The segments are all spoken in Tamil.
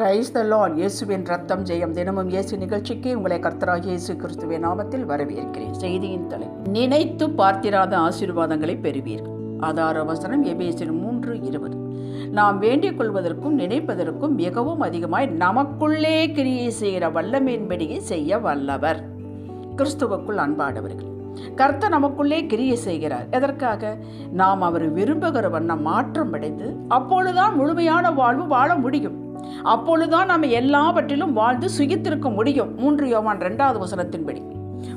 ரைஸ் த லார்ட் இயேசுவின் ரத்தம் ஜெயம் தினமும் இயேசு நிகழ்ச்சிக்கு உங்களை கர்த்தராக இயேசு கிறிஸ்துவின் நாமத்தில் வரவேற்கிறேன். செய்தியின் தலை நினைத்து பார்த்திராத ஆசீர்வாதங்களை பெறுவீர்கள். ஆதார வசனம் எபேசியர் மூன்று இருபது. நாம் வேண்டிக் கொள்வதற்கும் நினைப்பதற்கும் மிகவும் அதிகமாய் நமக்குள்ளே கிரியை செய்கிற வல்லமையின்படியே செய்ய வல்லவர். கிறிஸ்துவுக்குள் அன்பானவர்கள் கர்த்தர் நமக்குள்ளே கிரியை செய்கிறார். எதற்காக? நாம் அவர் விரும்புகிற வண்ணம் மாற்றம் அடைந்து அப்பொழுதுதான் முழுமையான வாழ்வு வாழ முடியும். அப்பொழுதுதான் நம்ம எல்லாவற்றிலும் வாழ்ந்து சுகித்திருக்க முடியும். மூன்று யோவான் ரெண்டாவது வசனத்தின்படி.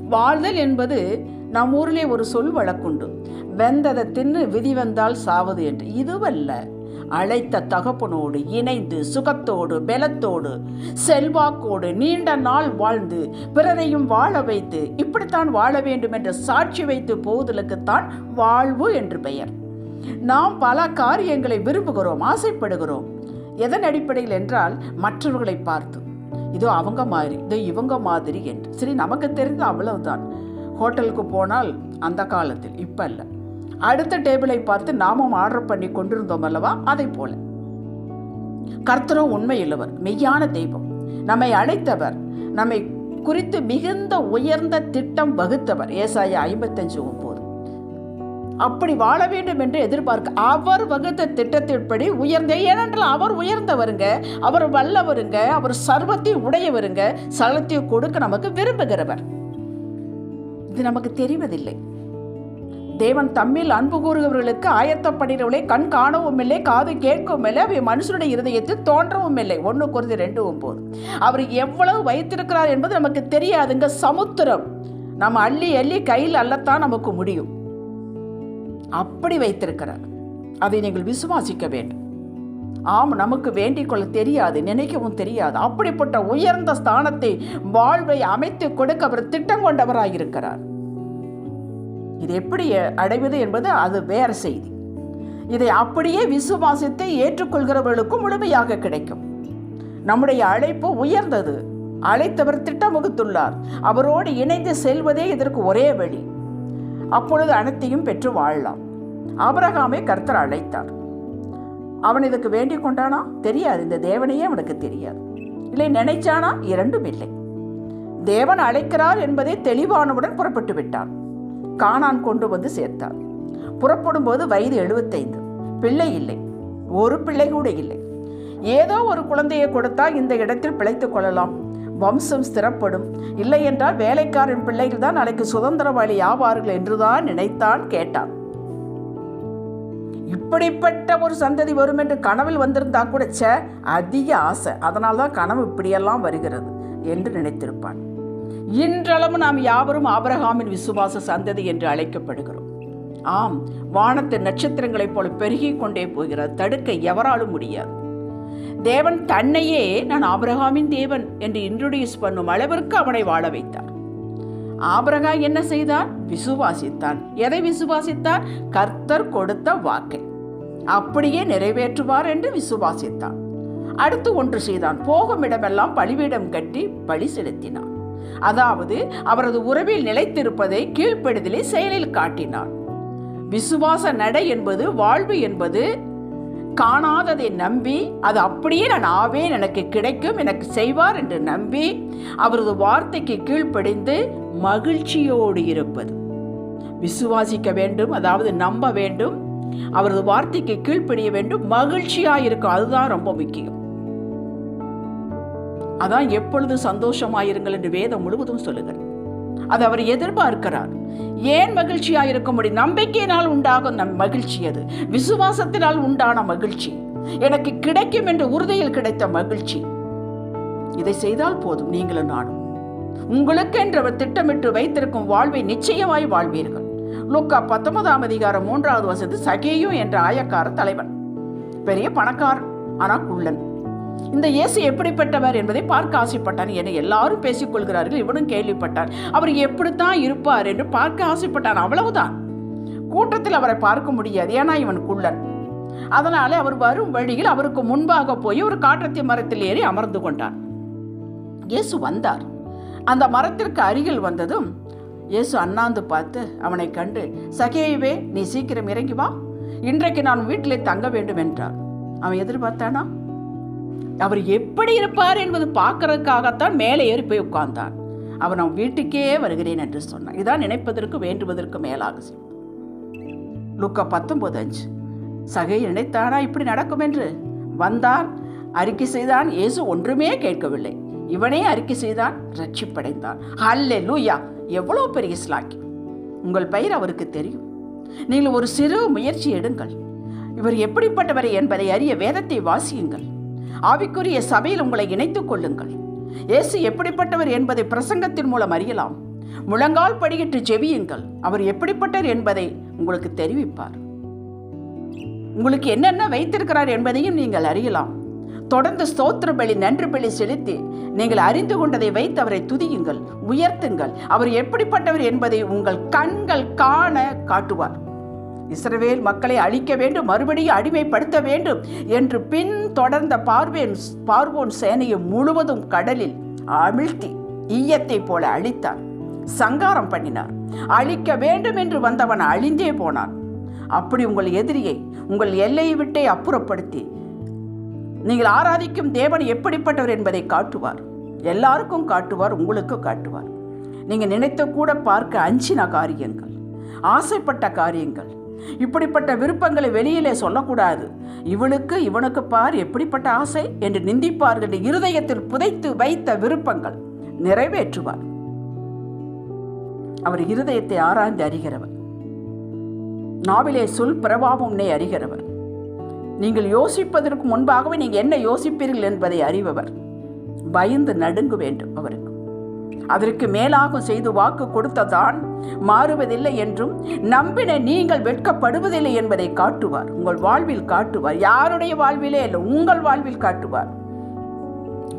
வாழ்தல் என்பது நம் ஊரிலே ஒரு சொல் வழக்குண்டு. வெந்ததை தின்னு விதி வந்தால் சாவது என்று. இதுவல்ல. அழைத்த தகப்பனோடு இணைந்து சுகத்தோடு பலத்தோடு செல்வாக்கோடு நீண்ட நாள் வாழ்ந்து பிறரையும் வாழ வைத்து இப்படித்தான் வாழ வேண்டும் என்ற சாட்சி வைத்து போவதற்குத்தான் வாழ்வு என்று பெயர். நாம் பல காரியங்களை விரும்புகிறோம் ஆசைப்படுகிறோம். எதன் அடிப்படையில் என்றால் மற்றவர்களை பார்த்து. இதோ அவங்க மாதிரி இதோ இவங்க மாதிரி என்று. சரி நமக்கு தெரிந்த அவ்வளவுதான். ஹோட்டலுக்கு போனால் அந்த காலத்தில் இப்போ இல்லை அடுத்த டேபிளை பார்த்து நாமும் ஆர்டர் பண்ணி கொண்டிருந்தோம் அல்லவா? அதை போல. கர்த்தரோ உண்மையுள்ளவர் மெய்யான தெய்வம். நம்மை அழைத்தவர் நம்மை குறித்து மிகுந்த உயர்ந்த திட்டம் வகுத்தவர். ஏசாய ஐம்பத்தஞ்சு ஒன்பது அப்படி வாழ வேண்டும் என்று எதிர்பார்க்க அவர் வகுத்த திட்டத்தின்படி உயர்ந்த ஏனென்றால் அவர் உயர்ந்தவருங்க அவர் வல்லவருங்க அவர் சர்வத்தை உடையவருங்க சலத்தை கொடுக்க நமக்கு விரும்புகிறவர். இது நமக்கு தெரிவதில்லை. தேவன் தம்மில் அன்பு கூறுகிறவர்களுக்கு ஆயத்தப்படுகிறவர்களை கண் காணவும் இல்லை காது கேட்கவும் இல்லை அவை மனுஷனுடைய இருதயத்தில் தோன்றவும் இல்லை ஒன்று குறைந்து ரெண்டு ஒன்பது அவர் எவ்வளவு வைத்திருக்கிறார் என்பது நமக்கு தெரியாதுங்க சமுத்திரம். நம்ம அள்ளி அள்ளி கையில் அல்லத்தான் நமக்கு முடியும். அப்படி வைத்திருக்கிறார். அதை நீங்கள் விசுவாசிக்க வேண்டும். ஆம் நமக்கு வேண்டிக் கொள்ள தெரியாது நினைக்கவும் தெரியாது. அப்படிப்பட்ட உயர்ந்த ஸ்தானத்தை வாழ்வை அமைத்து கொடுக்க அவர் திட்டம் கொண்டவராயிருக்கிறார் இது எப்படி அடைவது என்பது அது வேறு செய்தி. இதை அப்படியே விசுவாசித்து ஏற்றுக்கொள்கிறவர்களுக்கும் முழுமையாக கிடைக்கும். நம்முடைய அழைப்பு உயர்ந்தது. அழைத்தவர் திட்டம் வகுத்துள்ளார் அவரோடு இணைந்து செல்வதே இதற்கு ஒரே வழி. அப்பொழுது அனைத்தையும் பெற்று வாழலாம். ஆபரகாமை கர்த்தர் அழைத்தார். அவன் இதுக்கு வேண்டிக் கொண்டானா? தெரியாது. இந்த தேவனையே அவனுக்கு தெரியாது. இல்லை நினைச்சானா? இரண்டும் இல்லை. தேவன் அழைக்கிறார் என்பதை தெளிவானவுடன் புறப்பட்டு விட்டான் காணான் கொண்டு வந்து சேர்த்தார். புறப்படும் போது வயது எழுபத்தைந்து. பிள்ளை இல்லை. ஒரு பிள்ளை கூட இல்லை. ஏதோ ஒரு குழந்தையை கொடுத்தா இந்த இடத்தில் பிழைத்துக் கொள்ளலாம். வம்சம் ஸ்திரப்படும். இல்லை என்றால் வேலைக்காரன் பிள்ளைகள் தான் நாளைக்கு சுதந்திரவாளி ஆவார்கள் என்றுதான் நினைத்தான் கேட்டான். இப்படிப்பட்ட ஒரு சந்ததி வரும் என்று கனவில் வந்திருந்தா கூட சே அதிக ஆசை. அதனால தான் கனவு இப்படியெல்லாம் வருகிறது என்று நினைத்திருப்பான். இன்றளவு நாம் யாவரும் ஆபரகாமின் விசுவாச சந்ததி என்று அழைக்கப்படுகிறோம். ஆம் வானத்து நட்சத்திரங்களைப் போல பெருகிக் கொண்டே போகிறது. தடுக்க எவராலும் முடியாது. தேவன் தன்னையே நான் ஆபிரகாமின் தேவன் என்று இன்ட்ரொடியூஸ் பண்ணும் அளவிற்கு அவனை வாழ வைத்தார். ஆபிரகா என்ன செய்தான்? விசுவாசித்தான். எதை விசுவாசித்தான்? கர்த்தர் கொடுத்த வாக்கை. அப்படியே நிறைவேற்றுவார் என்று விசுவாசித்தான். அடுத்து ஒன்று செய்தான். போகும் இடமெல்லாம் பழிவிடம் கட்டி பழி செலுத்தினான். அதாவது அவரது உறவில் நிலைத்திருப்பதை கீழ்ப்படுதலை செயலில் காட்டினான். விசுவாச நடை என்பது வாழ்வு என்பது காணாததை நம்பி அது அப்படியே நான் ஆவேன் எனக்கு கிடைக்கும் எனக்கு செய்வார் என்று நம்பி அவரது வார்த்தைக்கு கீழ்ப்படிந்து மகிழ்ச்சியோடு இருப்பது. விசுவாசிக்க வேண்டும் அதாவது நம்ப வேண்டும் அவரது வார்த்தைக்கு கீழ்ப்படிய வேண்டும் மகிழ்ச்சியாக இருக்கும் அதுதான் ரொம்ப முக்கியம். அதான் எப்பொழுது சந்தோஷமாயிருங்கள் என்று வேதம் முழுவதும் சொல்லுகிறது. அது அவர் எதிர்பார்க்கிறார். ஏன் மகிழ்ச்சியாக இருக்கும்படி நம்பிக்கையினால் உண்டாகும் நம் மகிழ்ச்சி அது. விசுவாசத்தினால் உண்டான மகிழ்ச்சி. எனக்கு கிடைக்கும் என்று உறுதியில் கிடைத்த மகிழ்ச்சி. இதை செய்தால் போதும் நீங்களும் நானும். உங்களுக்கு என்று திட்டமிட்டு வைத்திருக்கும் வாழ்வை நிச்சயமாய் வாழ்வீர்கள். லுக்கா பத்தொன்பதாம் அதிகாரம் மூன்றாவது வசதி சகேயும் என்ற ஆயக்கார தலைவன். பெரிய பணக்காரன் ஆனால் குள்ளன். இந்த இயேசு எப்படிப்பட்டவர் என்பதை பார்க்க ஆசைப்பட்டான் என எல்லாரும் பேசிக்கொள்கிறார்கள். இவனும் கேள்விப்பட்டான் அவர் எப்படித்தான் இருப்பார் என்று பார்க்க ஆசைப்பட்டான் அவ்வளவுதான். கூட்டத்தில் அவரை பார்க்க முடியாது. ஏன்னா இவன் குள்ளன். அதனாலே அவர் வரும் வழியில் அவருக்கு முன்பாக போய் ஒரு காற்றத்தி மரத்தில் ஏறி அமர்ந்து கொண்டார். இயேசு வந்தார். அந்த மரத்திற்கு அருகில் வந்ததும் இயேசு அண்ணாந்து பார்த்து அவனை கண்டு சகேயுவே நீ சீக்கிரம் இறங்கி வா. இன்றைக்கு நான் வீட்டிலே தங்க வேண்டும் என்றார். அவன் எதிர்பார்த்தானா? அவர் எப்படி இருப்பார் என்பது பார்க்கறதுக்காகத்தான் மேலே ஏறி போய் உட்கார்ந்தான் அவர் நான் வீட்டுக்கே வருகிறேன் என்று சொன்னான். இதான் நினைப்பதற்கு வேண்டுவதற்கு மேலாக செய்யும் லுக்கா பத்தொன்பது அஞ்சு. சகை நினைத்தானா இப்படி நடக்கும் என்று? வந்தான் அறிக்கை செய்தான். இயேசு ஒன்றுமே கேட்கவில்லை. இவனே அறிக்கை செய்தான் ரட்சிப்படைந்தான். அல்லே லூயா எவ்வளோ பெரிய ஸ்லாக்கி உங்கள் பெயர் அவருக்கு தெரியும். நீங்கள் ஒரு சிறு முயற்சி எடுங்கள். இவர் எப்படிப்பட்டவர் என்பதை அறிய வேதத்தை வாசியுங்கள். ஆவிக்குரிய சபையில் உங்களை இணைத்துக் கொள்ளுங்கள். இயேசு எப்படிப்பட்டவர் என்பதை பிரசங்கத்தின் மூலம் அறியலாம். முழங்கால் படியிட்டு ஜெபியுங்கள் அவர் எப்படிப்பட்டவர் என்பதை உங்களுக்கு தெரிவிப்பார். உங்களுக்கு என்னென்ன வைத்திருக்கிறார் என்பதையும் நீங்கள் அறியலாம். தொடர்ந்து ஸ்தோத்திர பலி நன்றி பலி செலுத்தி நீங்கள் அறிந்து கொண்டதை வைத்து அவரை துதியுங்கள் உயர்த்துங்கள். அவர் எப்படிப்பட்டவர் என்பதை உங்கள் கண்கள் காண காட்டுவார். இஸ்ரவேல் மக்களை அழிக்க வேண்டும் மறுபடியும் அடிமைப்படுத்த வேண்டும் என்று பின் தொடர்ந்த பார்வேன் பார்வோன் சேனையை முழுவதும் கடலில் அமிழ்த்தி ஈயத்தை போல அழித்தார். சங்காரம் பண்ணினார். அழிக்க வேண்டும் என்று வந்தவன் அழிந்தே போனான். அப்படி உங்கள் எதிரியை உங்கள் எல்லையை விட்டே அப்புறப்படுத்தி நீங்கள் ஆராதிக்கும் தேவன் எப்படிப்பட்டவர் என்பதை காட்டுவார். எல்லாருக்கும் காட்டுவார் உங்களுக்கும் காட்டுவார். நீங்கள் நினைத்த கூட பார்க்க அஞ்சின காரியங்கள் ஆசைப்பட்ட காரியங்கள் இப்படிப்பட்ட விருப்பங்களை வெளியிலே சொல்லக்கூடாது. இவளுக்கு இவனுக்கு பார் எப்படிப்பட்ட ஆசை என்று நிந்திப்பார்கள். இருதயத்தில் புதைத்து வைத்த விருப்பங்கள் நிறைவேற்றுவார். அவர் இருதயத்தை ஆராய்ந்து அறிகிறவர். நாவிலே சொல் பிரபாவம் அறிகிறவர். நீங்கள் யோசிப்பதற்கு முன்பாகவே நீங்கள் என்ன யோசிப்பீர்கள் என்பதை அறிபவர். பயந்து நடுங்க வேண்டும் அவருக்கு. அதற்கு மேலாகும் செய்து வாக்கு கொடுத்ததான் மாறுவதில்லை என்றும் நம்பின நீங்கள் வெட்கப்படுவதில்லை என்பதை காட்டுவார். உங்கள் வாழ்வில் காட்டுவார். யாருடைய வாழ்விலே இல்லை உங்கள் வாழ்வில் காட்டுவார்.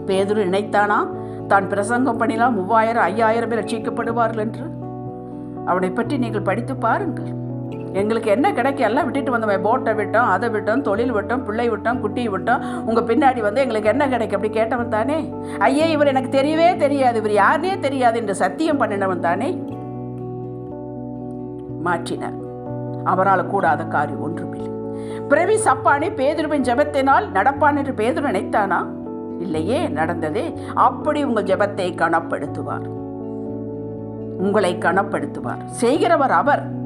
பேதுரு நினைத்தானா? தான் பிரசங்கம் பண்ணினால் மூவாயிரம் ஐயாயிரம் பேர் ரட்சிக்கப்படுவார்கள் என்று. அவனை பற்றி நீங்கள் படித்து பாருங்கள். எங்களுக்கு என்ன கிடைக்கும்? எல்லாம் விட்டுட்டு வந்தோம் போட்டை விட்டோம் அதை விட்டோம் தொழில் விட்டோம் பிள்ளை விட்டோம் குட்டி விட்டோம் உங்கள் பின்னாடி வந்து எங்களுக்கு என்ன கிடைக்கும்? அப்படி கேட்டவன் தானே? ஐயே இவர் எனக்கு தெரியவே தெரியாது. இவர் யாருனே தெரியாது என்று சத்தியம் பண்ணினவன் தானே? மாற்றினார். அவரால் கூடாத காரியம் ஒன்றுமில்லை. பிறவி சப்பானி பேதுருவின் ஜபத்தினால் நடப்பான் என்று பேதுரு நினைத்தானா? இல்லையே நடந்ததே. அப்படி உங்கள் ஜபத்தை கனப்படுத்துவார். உங்களை கனப்படுத்துவார். செய்கிறவர் அவர்.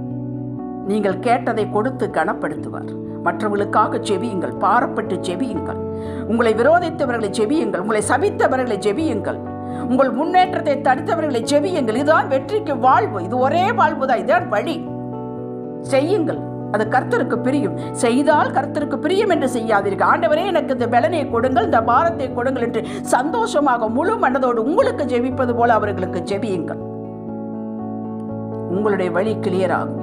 நீங்கள் கேட்டதை கொடுத்து கனப்படுத்துவார். மற்றவர்களுக்காக செவியுங்கள் பாரப்பட்டு செவியுங்கள். உங்களை விரோதித்தவர்களை செவியுங்கள் உங்களை சபித்தவர்களை செவியுங்கள். உங்கள் முன்னேற்றத்தை தடுத்தவர்களை செவியுங்கள். இதுதான் வெற்றிக்கு வாழ்வு. இது ஒரே வாழ்வு தான் இதுதான் வழி. செய்யுங்கள். அது கர்த்தருக்கு பிரியும். செய்தால் கர்த்தருக்கு பிரியும் என்று செய்யாதீர்கள். ஆண்டவரே எனக்கு இந்த பலனை கொடுங்கள் இந்த பாரத்தை கொடுங்கள் என்று சந்தோஷமாக முழு மனதோடு உங்களுக்கு ஜெபிப்பது போல அவர்களுக்கு ஜெபியுங்கள் உங்களுடைய வழி கிளியர் ஆகும்.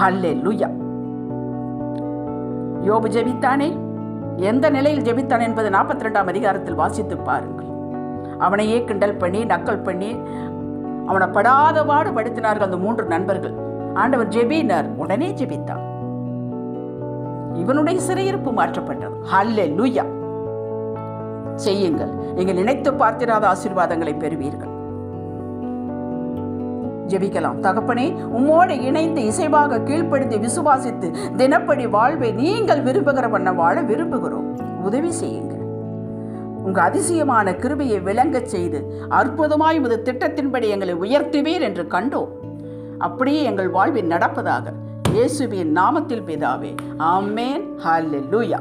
ஹல்லே லுயா யோபு ஜெபித்தானே? எந்த நிலையில் ஜெபித்தான் என்பது நாற்பத்தி ரெண்டாம் அதிகாரத்தில் வாசித்து பாருங்கள். அவனையே கிண்டல் பண்ணி நக்கல் பண்ணி அவனை படாத பாடு படுத்தினார்கள் அந்த மூன்று நண்பர்கள். ஆண்டவர் ஜெபினார் உடனே ஜெபித்தான். இவனுடைய சிறையிருப்பு மாற்றப்பட்டது. ஹல்லே லுயா செய்யுங்கள். நீங்கள் நினைத்து பார்த்திராத ஆசீர்வாதங்களை பெறுவீர்கள். ஜெபிக்கலாம். தகப்பனே உம்மோடு இணைந்து இசைவாக கீழ்ப்படுத்தி விசுவாசித்து தினப்படி வாழ்வை நீங்கள் விரும்புகிற பண்ண வாழ விரும்புகிறோம். உதவி செய்யுங்க உங்க அதிசயமான கிருபையை விளங்கச் செய்து அற்புதமாய் உமது திட்டத்தின்படி எங்களை உயர்த்துவீர் என்று கண்டோம். அப்படியே எங்கள் வாழ்வில் நடப்பதாக இயேசுவின் நாமத்தில் பிதாவே. ஆமேன். ஹல்லூயா